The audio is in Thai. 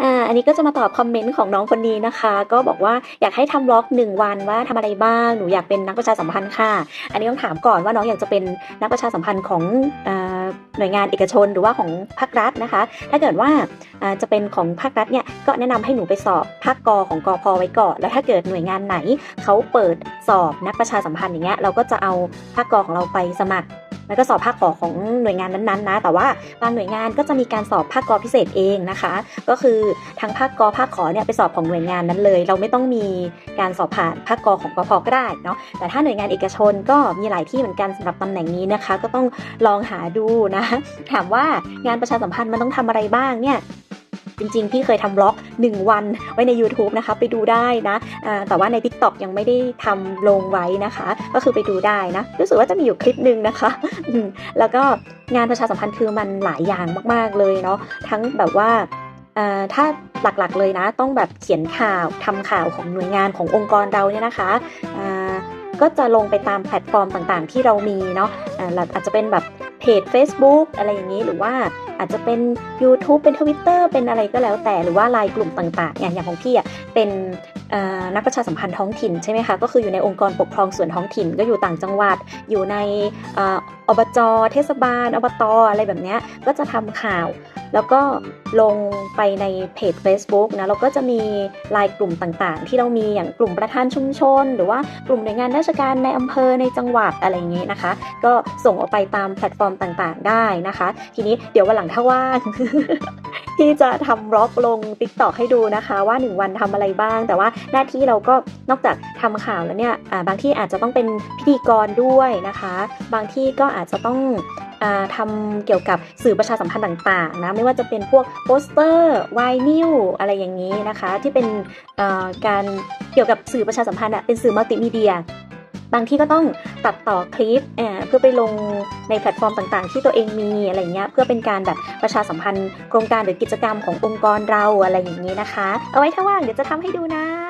อ่าอันนี้ก็จะมาตอบคอมเมนต์ของน้องคนนี้นะคะ ก็บอกว่าอยากให้ทำบล็อกหนึ่งวันว่าทำอะไรบ้างหนูอยากเป็นนักประชาสัมพันธ์ค่ะ อันนี้ต้องถามก่อนว่าน้องอยากจะเป็นนักประชาสัมพันธ์ของอหน่วยงานเอกชนหรือว่าของภาครัฐนะคะ ถ้าเกิดว่าจะเป็นของภาครัฐเนี่ยก็แนะนำให้หนูไปสอบภาคกอของกอพไว้ก่อน แล้วถ้าเกิดหน่วยงานไหนเขาเปิดสอบนักประชาสัมพันธ์อย่างเงี้ยเราก็จะเอาภาคกอของเราไปสมัคร แล้วก็สอบภาคกอของหน่วยงานนั้นๆนะ แต่ว่าบางหน่วยงานก็จะมีการสอบภาคกอพิเศษเองนะคะ ก็คือทางภาคกอภาคขอเนี่ยไปสอบของหน่วยงานนั้นเลย เราไม่ต้องมีการสอบผ่านภาคกอของกพก็ได้เนาะ แต่ถ้าหน่วยงานเอกชนก็มีหลายที่เหมือนกันสำหรับตำแหน่งนี้นะคะ ก็ต้องลองหาดูนะ ถามว่างานประชาสัมพันธ์มันต้องทำอะไรบ้างเนี่ย จริงๆ พี่เคยทำบล็อก 1 วันไว้ใน YouTube นะคะ ไปดูได้นะแต่ว่าใน TikTok ยังไม่ได้ทำลงไว้นะคะ ก็คือไปดูได้นะ รู้สึกว่าจะมีอยู่คลิปหนึ่งนะคะ แล้วก็งานประชาสัมพันธ์คือมันหลายอย่างมากๆเลยเนาะทั้งแบบว่าถ้าหลักๆเลยนะ ต้องแบบเขียนข่าวทำข่าวของหน่วยงานขององค์กรเราเนี่ยนะคะก็จะลงไปตามแพลตฟอร์มต่างๆ ที่เรามีเนาะอาจจะเป็นแบบ จ Facebook อะไรอย่างนี้หรือว่าอาจจะเป็น YouTube เป็น Twitter เป็นอะไรก็แล้วแต่หรือว่าไลน์กลุ่มต่างๆอย่างอย่างของพี่อะเป็นนักประชาสัมพันธ์ท้องถิ่นใช่ไหมคะก็คืออยู่ในองค์กรปกครองส่วนท้องถิ่นก็อยู่ต่างจังหวัดอยู่ใน อ่ออบจเทศบาล อบตอะไรแบบนี้ก็จะทำข่าว แล้วก็ลงไปในเพจ Facebook นะแล้วก็จะมีไลน์กลุ่มต่างๆ ที่เรามีอย่างกลุ่มประธานชุมชน หรือว่ากลุ่มหน่วยงานราชการในอำเภอในจังหวัดอะไรอย่างนี้นะคะ ก็ส่งออกไปตามแพลตฟอร์มต่างๆ ได้นะคะ ทีนี้เดี๋ยววันหลังถ้าว่างที่จะทำบล็อกลง t ิ k t o k ให้ดูนะคะ ว่า 1 วันทำอะไรบ้าง แต่ว่าหน้าที่เราก็นอกจากทำข่าวแล้วเนี่ยบางที่อาจจะต้องเป็นพิธีกรด้วยนะคะ บางที่ก็อาจจะต้องอาทำเกี่ยวกับสื่อประชาสัมพันธ์ต่างๆนะไม่ว่าจะเป็นพวกโปสเตอร์ไวนิลอะไรอย่างนี้นะคะ ที่เป็นการเกี่ยวกับสื่อประชาสัมพันธ์เป็นสื่อมัลติมีเดียบางที่ก็ต้องตัดต่อคลิปเพื่อไปลงในแพลตฟอร์มต่างๆ ที่ตัวเองมีอะไรเงี้ยเพื่อเป็นการแบบประชาสัมพันธ์โครงการหรือกิจกรรมขององค์กรเราอะไรอย่างนี้นะคะ เอาไว้ถ้าว่างเดี๋ยวจะทำให้ดูนะ